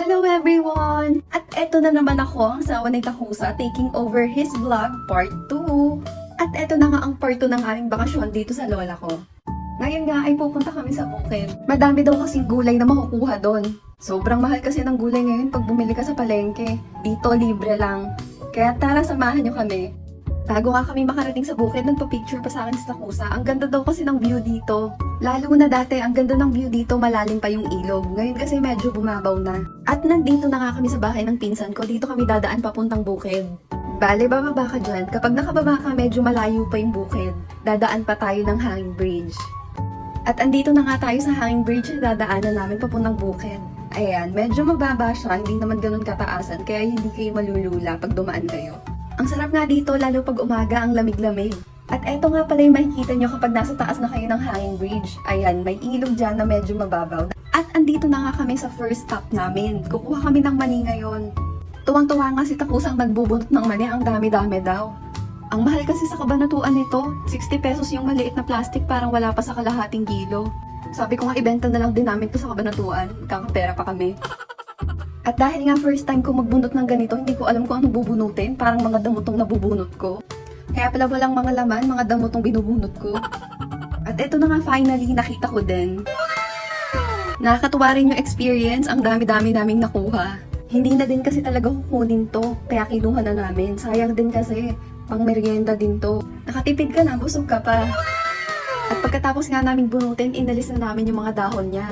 Hello everyone! At eto na naman ako, ang sawa ni Takusa, taking over his vlog part 2. At eto na nga ang part 2 ng aming bakasyon dito sa lola ko. Ngayon nga ay pupunta kami sa bukid. Madami daw kasing gulay na makukuha doon. Sobrang mahal kasi ng gulay ngayon pag bumili ka sa palengke. Dito libre lang. Kaya tara samahan nyo kami. Bago nga kami makarating sa bukid, nagpa-picture pa sa akin si Takusa. Ang ganda daw kasi ng view dito. Lalo na dati, ang ganda ng view dito, malalim pa yung ilog. Ngayon kasi medyo bumabaw na. At nandito na nga kami sa bahay ng pinsan ko. Dito kami dadaan papuntang bukid. Bale, bababa ka dyan. Kapag nakababa ka, medyo malayo pa yung bukid. Dadaan pa tayo ng hanging bridge. At andito na nga tayo sa hanging bridge na dadaanan namin papuntang bukid. Ayan, medyo mababa siya, hindi naman ganun kataasan, kaya hindi kayo malulula pag dumaan kayo. Ang sarap nga dito, lalo pag umaga, ang lamig-lamig. At eto nga pala yung makikita nyo kapag nasa taas na kayo ng hanging bridge. Ayan, may ilog dyan na medyo mababaw. At andito na nga kami sa first stop namin. Kukuha kami ng mani ngayon. Tuwang-tuwa nga si Takusang nagbubunot ng mani, ang dami-dami daw. Ang mahal kasi sa kabanatuan nito, 60 pesos yung maliit na plastic parang wala pa sa kalahating kilo. Sabi ko nga ibenta na lang din namin to sa kabanatuan, kakapera pa kami. At dahil nga first time ko magbunot ng ganito, hindi ko alam kung anong bubunutin, parang mga damutong nabubunot ko. Kaya pala walang mga laman, mga damutong binubunot ko. At ito na nga finally, nakita ko din. Nakakatuwa rin yung experience, ang dami-dami naming nakuha. Hindi na din kasi talaga kukunin to, kaya kinuha na namin. Sayang din kasi, pang merienda din to. Nakatipid ka na, busog ka pa. At pagkatapos nga namin bunutin, inalis na namin yung mga dahon niya.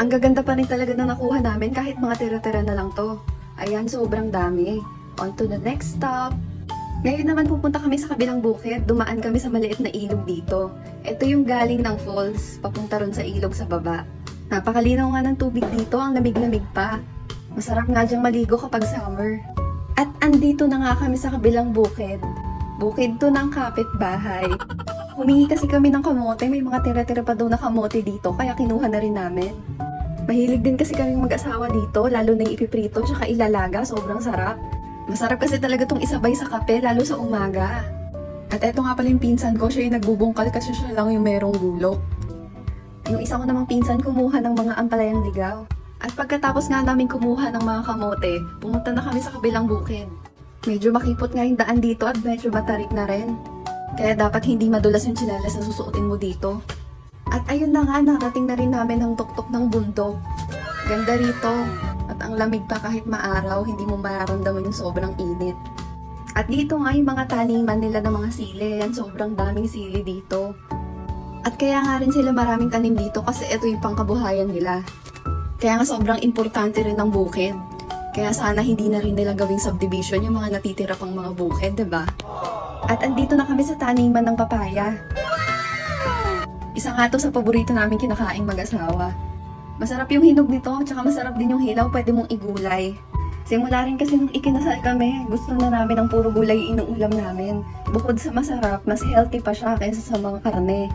Ang gaganda pa rin talaga na nakuha namin kahit mga tira-tira na lang to. Ayan, sobrang dami. On to the next stop. Ngayon naman pupunta kami sa kabilang bukid. Dumaan kami sa maliit na ilog dito. Ito yung galing ng falls, papunta ron sa ilog sa baba. Napakalinaw nga ng tubig dito, ang lamig-lamig pa. Masarap nga diyang maligo kapag summer. At andito na nga kami sa kabilang bukid. Bukid to ng kapitbahay. Humingi kasi kami ng kamote, may mga tira-tira pa daw na kamote dito, kaya kinuha na rin namin. Mahilig din kasi kaming mag-asawa dito, lalo na ipiprito tsaka ilalaga, sobrang sarap. Masarap kasi talaga tong isabay sa kape, lalo sa umaga. At eto nga pala yung pinsan ko, siya yung nagbubungkal kasi siya lang yung merong gulok. Yung isa ko namang pinsan kumuha ng mga ampalayang ligaw. At pagkatapos nga namin kumuha ng mga kamote, pumunta na kami sa kabilang bukid. Medyo makipot nga yung daan dito at medyo matarik na rin. Kaya dapat hindi madulas yung tsinelas na susuotin mo dito. At ayun na nga, narating na rin namin ang tuktok ng bundok. Ganda rito. At ang lamig pa kahit maaraw, hindi mo mararamdaman yung sobrang init. At dito nga yung mga taniman nila ng mga sili. Yan, sobrang daming sili dito. At kaya nga rin sila maraming tanim dito kasi ito yung pangkabuhayan nila. Kaya nga sobrang importante rin ng bukid. Kaya sana hindi na rin nila gawing subdivision yung mga natitira pang mga bukid, ba? At andito na kami sa taniman ng papaya. Isa nga to sa paborito namin kinakaing mag-asawa. Masarap yung hinog nito, tsaka masarap din yung hilaw, pwede mong igulay. Simula rin kasi nung ikinasal kami, gusto na namin ang puro gulay inuulam namin. Bukod sa masarap, mas healthy pa siya kaysa sa mga karne.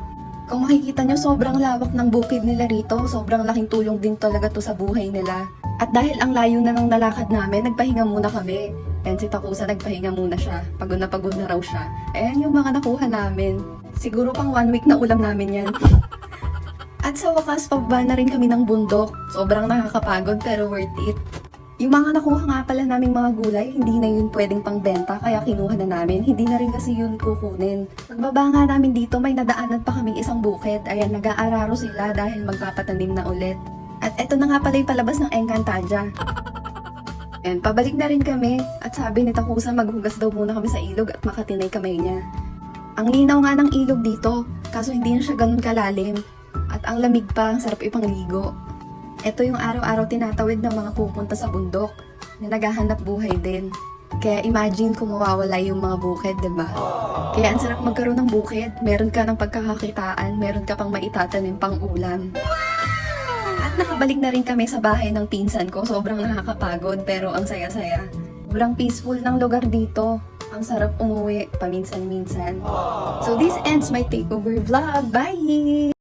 Kung makikita nyo, sobrang lawak ng bukid nila rito. Sobrang laking tulong din talaga to sa buhay nila. At dahil ang layo na ng nalakad namin, nagpahinga muna kami. Ayan si Takusa, nagpahinga muna siya. Pagod na pagod na raw siya. Ayan yung mga nakuha namin. Siguro pang one week na ulam namin yan. At sa wakas, pababa na rin kami ng bundok. Sobrang nakakapagod pero worth it. Yung mga nakuha nga pala naming mga gulay, hindi na yun pwedeng pangbenta kaya kinuha na namin. Hindi na rin kasi yun kukunin. Pagbaba nga namin dito, may nadaanan pa kaming isang bukid. Ayan, nag-aararo sila dahil magpapatanim na ulit. At eto na nga pala yung palabas ng Encantadia. Ayan, pabalik na rin kami. At sabi ni Takusa, maghugas daw muna kami sa ilog at makatinay kamay niya. Ang linaw nga ng ilog dito, kaso hindi na siya ganun kalalim. At ang lamig pa, ang sarap ipangligo. Ito yung araw-araw tinatawid ng mga pupunta sa bundok na naghahanap buhay din. Kaya imagine kung mawawala yung mga bukid, di ba? Kaya ang sarap magkaroon ng bukid. Meron ka ng pagkakakitaan, meron ka pang maitatanim pang ulam. At nakabalik na rin kami sa bahay ng pinsan ko. Sobrang nakakapagod pero ang saya-saya. Sobrang peaceful ng lugar dito. Ang sarap umuwi paminsan-minsan. So this ends my takeover vlog. Bye!